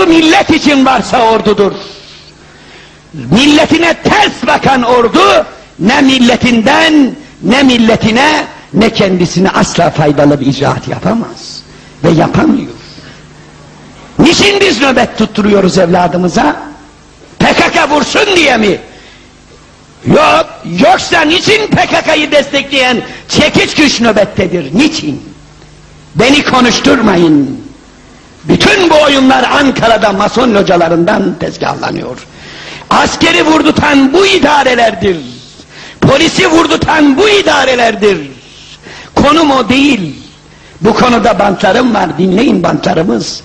Ordu millet için varsa ordudur. Milletine ters bakan ordu ne milletinden ne milletine ne kendisine asla faydalı bir icraat yapamaz. Ve yapamıyor. Niçin biz nöbet tutturuyoruz evladımıza? PKK vursun diye mi? Yok, yoksa niçin PKK'yı destekleyen çekiç güç nöbettedir? Niçin? Beni konuşturmayın. Bütün bu oyunlar Ankara'da mason localarından tezgahlanıyor. Askeri vurdutan bu idarelerdir. Polisi vurdutan bu idarelerdir. Konum o değil. Bu konuda bantlarım var, dinleyin bantlarımız.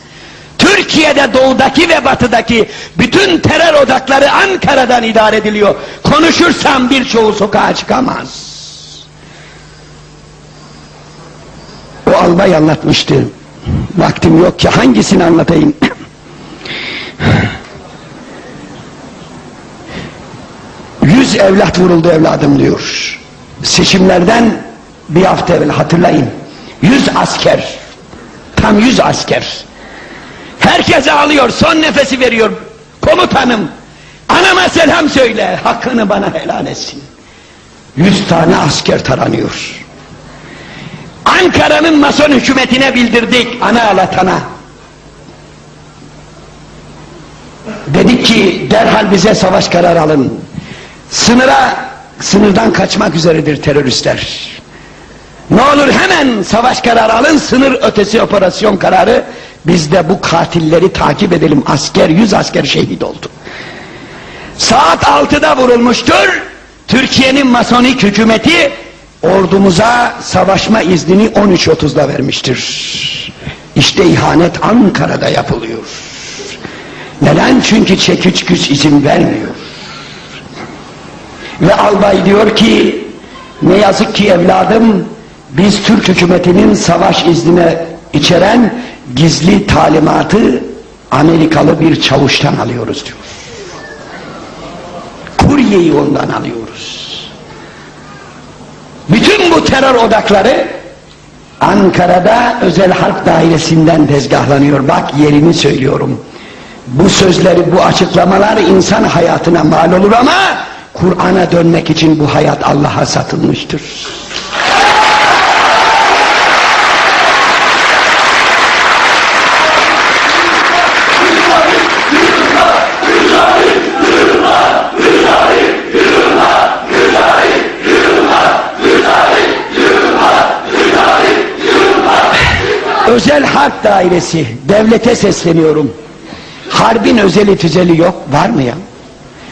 Türkiye'de doğudaki ve batıdaki bütün terör odakları Ankara'dan idare ediliyor. Konuşursam birçoğu sokağa çıkamaz. O albay anlatmıştı. Vaktim yok ki hangisini anlatayım. Yüz evlat vuruldu evladım diyor. Seçimlerden bir hafta evvel hatırlayın. Yüz asker. Tam yüz asker. Herkes ağlıyor, son nefesi veriyor. Komutanım, anama selam söyle, hakkını bana helal etsin. Yüz tane asker taranıyor. Ankara'nın mason hükümetine bildirdik, ana ağlatana. Dedik ki derhal bize savaş kararı alın. Sınıra, sınırdan kaçmak üzeredir teröristler. Ne olur hemen savaş kararı alın, sınır ötesi operasyon kararı. Biz de bu katilleri takip edelim. Asker, yüz asker şehit oldu. Saat altıda vurulmuştur. Türkiye'nin masonik hükümeti ordumuza savaşma iznini 13.30'da vermiştir. İşte ihanet Ankara'da yapılıyor. Neden? Çünkü çekiç güç izin vermiyor. Ve albay diyor ki ne yazık ki evladım biz Türk hükümetinin savaş iznine içeren gizli talimatı Amerikalı bir çavuştan alıyoruz diyor. Kuryeyi ondan alıyoruz. Terör odakları Ankara'da özel harp dairesinden tezgahlanıyor. Bak yerini söylüyorum. Bu sözleri, bu açıklamalar insan hayatına mal olur ama Kur'an'a dönmek için bu hayat Allah'a satılmıştır. Harp dairesi, devlete sesleniyorum. Harbin özeli tüzeli yok, var mı ya?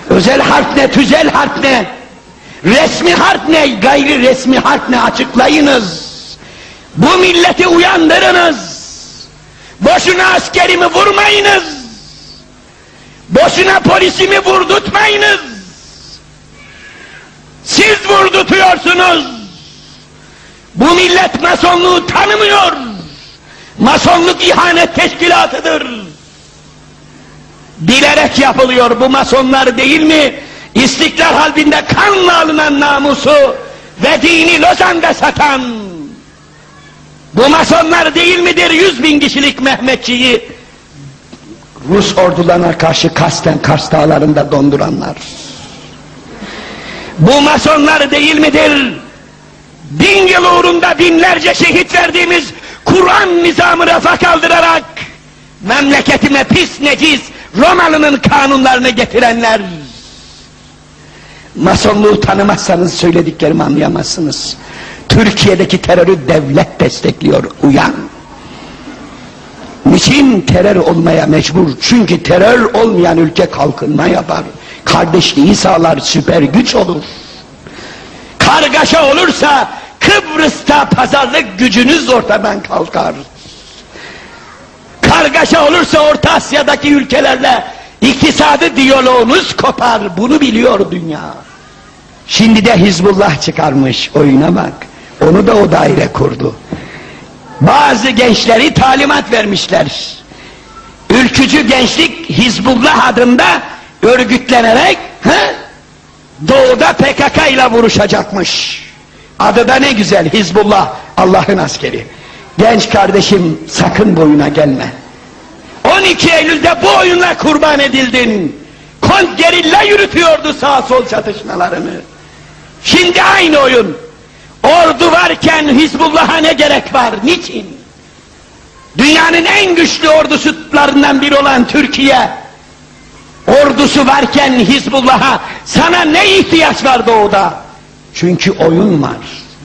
Özel harp ne, tüzel harp ne? Resmi harp ne, gayri resmi harp ne açıklayınız. Bu milleti uyandırınız. Boşuna askerimi vurmayınız. Boşuna polisimi vurdurtmayınız. Siz vurdutuyorsunuz. Bu millet masonluğu tanımıyor. Masonluk ihanet teşkilatıdır. Bilerek yapılıyor bu masonlar değil mi? İstiklal halbinde kanla alınan namusu ve dini Lozan'da satan. Bu masonlar değil midir yüz bin kişilik Mehmetçiyi Rus ordularına karşı kasten Kars dağlarında donduranlar? Bu masonlar değil midir? Bin yıl uğrunda binlerce şehit verdiğimiz Kur'an nizamı rafa kaldırarak memleketime pis necis Romalı'nın kanunlarını getirenler. Masonluğu tanımazsanız söylediklerimi anlayamazsınız. Türkiye'deki terörü devlet destekliyor, uyan. Niçin terör olmaya mecbur? Çünkü terör olmayan ülke kalkınma yapar. Kardeşliği sağlar, süper güç olur. Kargaşa olursa Kıbrıs'ta pazarlık gücünüz ortadan kalkar. Kargaşa olursa Orta Asya'daki ülkelerle iktisadi diyaloğunuz kopar. Bunu biliyor dünya. Şimdi de Hizbullah çıkarmış oyuna bak. Onu da o daire kurdu. Bazı gençleri talimat vermişler. Ülkücü gençlik Hizbullah adında örgütlenerek he, doğuda PKK ile vuruşacakmış. Adı da ne güzel Hizbullah Allah'ın askeri. Genç kardeşim sakın boyuna gelme. O 12 Eylül'de bu oyunla kurban edildin. Kont gerilla yürütüyordu sağ sol çatışmalarını. Şimdi aynı oyun. Ordu varken Hizbullah'a ne gerek var? Niçin? Dünyanın en güçlü ordusularından biri olan Türkiye, ordusu varken Hizbullah'a sana ne ihtiyaç var doğuda? Çünkü oyun var.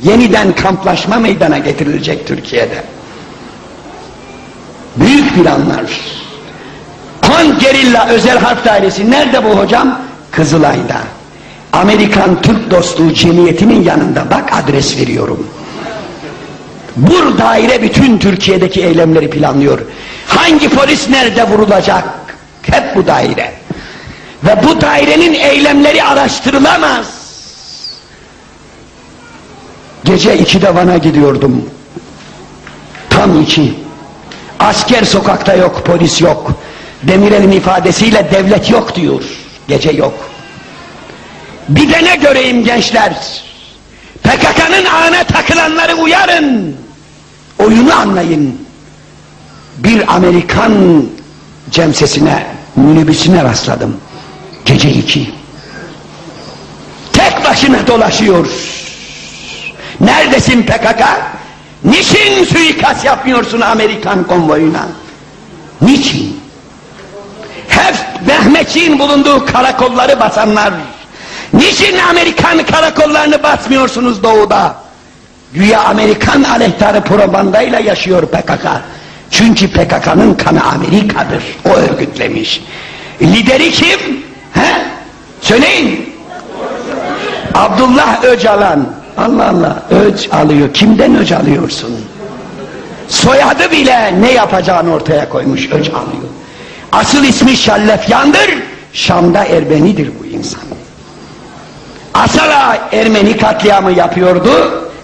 Yeniden kamplaşma meydana getirilecek Türkiye'de. Büyük planlar. Kon Gerilla Özel Harp Dairesi nerede bu hocam? Kızılay'da. Amerikan Türk Dostluğu Cemiyeti'nin yanında bak adres veriyorum. Bu daire bütün Türkiye'deki eylemleri planlıyor. Hangi polis nerede vurulacak? Hep bu daire. Ve bu dairenin eylemleri araştırılamaz. Gece ikide Van'a gidiyordum. Tam iki. Asker sokakta yok, polis yok. Demirel'in ifadesiyle devlet yok diyor. Gece yok. Bir de ne göreyim gençler? PKK'nın ağına takılanları uyarın. Oyunu anlayın. Bir Amerikan cemsesine, minibüsüne rastladım. Gece iki. Tek başına dolaşıyor. Neredesin PKK? Niçin suikast yapmıyorsun Amerikan konvoyuna? Niçin? Hep Mehmetçiğin bulunduğu karakolları basanlar. Niçin Amerikan karakollarını basmıyorsunuz doğuda? Güya Amerikan aleyhtarı propagandayla yaşıyor PKK. Çünkü PKK'nın kanı Amerika'dır. O örgütlemiş. Lideri kim? He? Söyleyin. Abdullah Öcalan. Allah Allah öc alıyor. Kimden öc alıyorsun? Soyadı bile ne yapacağını ortaya koymuş öc alıyor. Asıl ismi Şallefyan'dır. Şam'da Ermenidir bu insan. Asala Ermeni katliamı yapıyordu.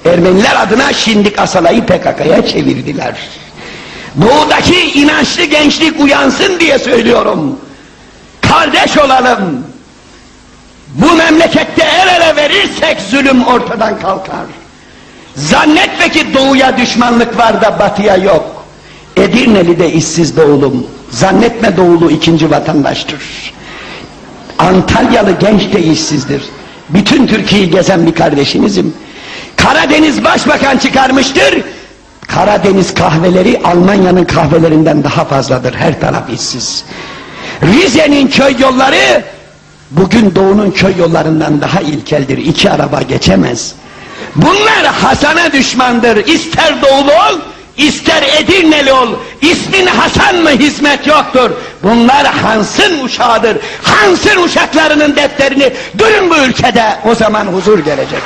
Ermeniler adına Şindik Asala'yı PKK'ya çevirdiler. Doğudaki inançlı gençlik uyansın diye söylüyorum. Kardeş olalım. Bu memlekette el ele verirsek zulüm ortadan kalkar. Zannetme ki doğuya düşmanlık var da batıya yok. Edirne'li işsiz doğulum. Zannetme doğulu ikinci vatandaştır. Antalyalı genç de işsizdir. Bütün Türkiye'yi gezen bir kardeşinizim. Karadeniz Başbakan çıkarmıştır. Karadeniz kahveleri Almanya'nın kahvelerinden daha fazladır. Her taraf işsiz. Rize'nin köy yolları bugün doğunun köy yollarından daha ilkeldir. İki araba geçemez. Bunlar Hasan'a düşmandır. İster doğulu ol, ister Edirneli ol. İsmin Hasan mı hizmet yoktur. Bunlar Hans'ın uşağıdır. Hans'ın uşaklarının defterini durun bu ülkede. O zaman huzur gelecek.